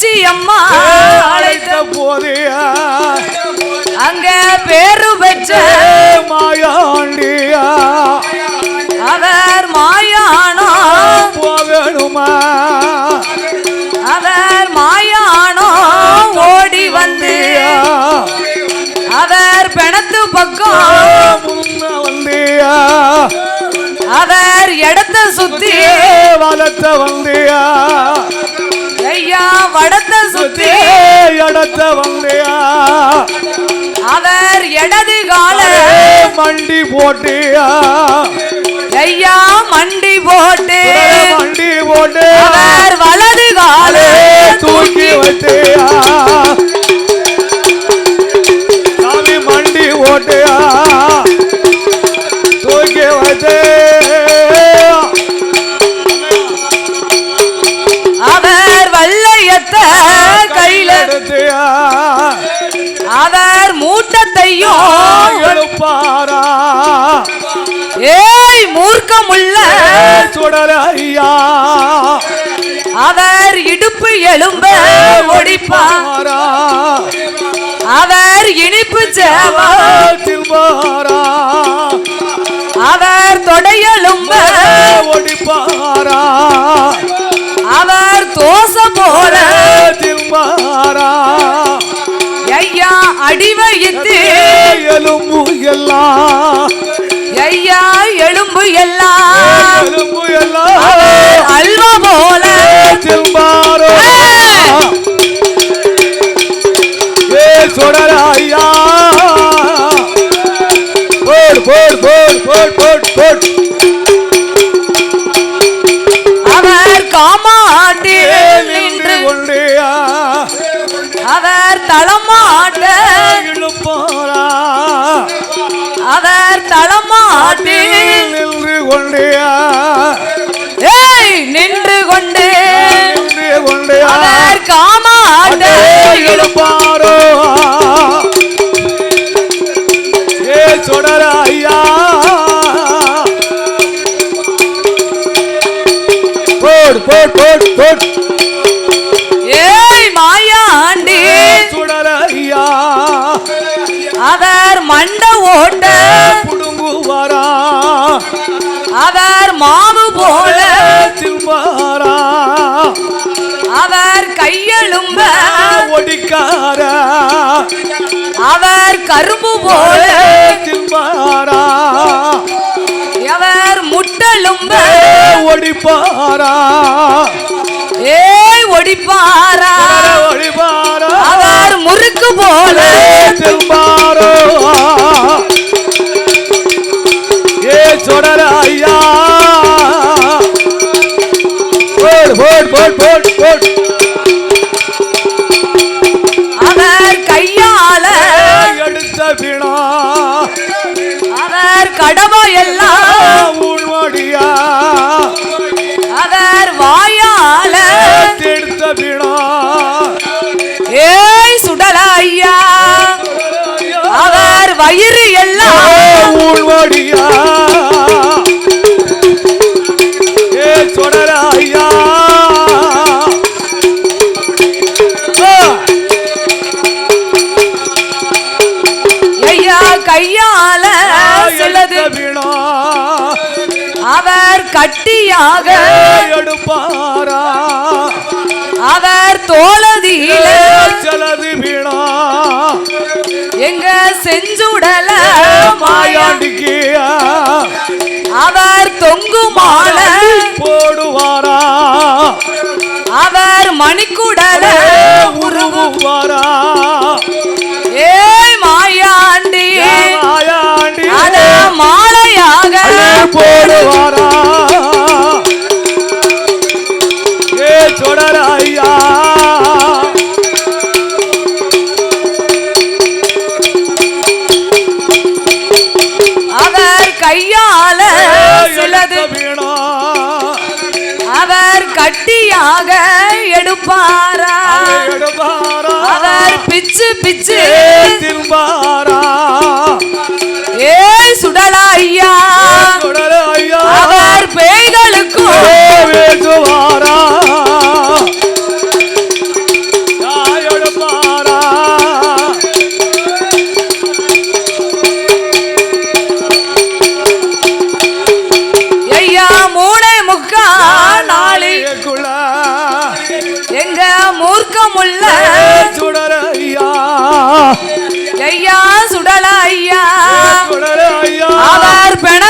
பேச்சி அம்மா அழைத்த போதியா அங்க பேரு பெற்ற மாயாண்டியா? அவர் மாயானோ? போகணுமா அவர் மாயானோ? ஓடி வந்து அவர் பிணத்து பக்கம் வந்தியா? அவர் இடத்த சுத்தி வளர்த்த வந்தியா? ஐயா வடத்த சுத்தி இடத்த வந்தியா அவர் இடது கால. மண்டி போட்டியா? ஐயா மண்டி போட்டு மண்டி போட்டு அவர் வலது கால. தூக்கி வச்சியா அவர் மூட்டத்தையும் ஏய் மூர்க்கமுள்ள. சுடல ஐயா அவர் இடுப்பு எலும்ப ஒடிப்பா. பாரா அவர் இனிப்பு சேவா. திரும்பாரா அவர் தொடையெலும்ப. ஒடிப்பாரா? அவர் தோச ஐயா அடிவயித்து எலும்பு எல்லாம் ஐயா எலும்பு எல்லாம். எலும்பு எல்லாம். அல்வா போல. திரும்பாரோ அவர் தளமாட்டில் நின்று கொண்டியா ஏய் நின்று கொண்டு. நின்று கொண்டியா அவர் காமாட்ட. இழுப்பாரோ ஏ சுடர ஐயா. போடு போடு போடு போடு. மண்ட ஓட்ட குடும்பு வரா அவர் மாவு போல திரும்பாரா அவர் கையெழும்ப ஒடிக்கார? அவர் கரும்பு போல திரும்பாரா அவர் முட்டெலும்ப ஒடிப்பாரா? ஏய் ஒடிப்பாரா? ஒடிப்பாரா? அவர் முறுக்கு போல திரும்பாரோ சுடர ஐயா. போடு போடு போடு போடு போடு. அவர் கையால எடுத்த பிணா. அவர் கடவை எல்லாம் உள்வடியா அவர் வாயால எடுத்த பிணா. ஏய் சுடல ஐயா அவர் வயிறு எல்லாம் உள்வடியா கட்டியாக எடுப்பாரா அவர் தோளதியில செலது வீணா? எங்க செஞ்சுடல மாயா? மாயாண்டிக்கு அவர் தொங்கு மாலை போடுவாரா? அவர் மணிக்குடல உருவுவாரா? அவர் கட்டியாக எடுப்பாரா? அவர் பிச்சு பிச்சு திரும்பாரா? ஏ சுடலா ஐயா சுருக்கமுள்ள சுடர ஐயா ஐயா சுடல ஐயா சுடர ஐயா அவர் பெண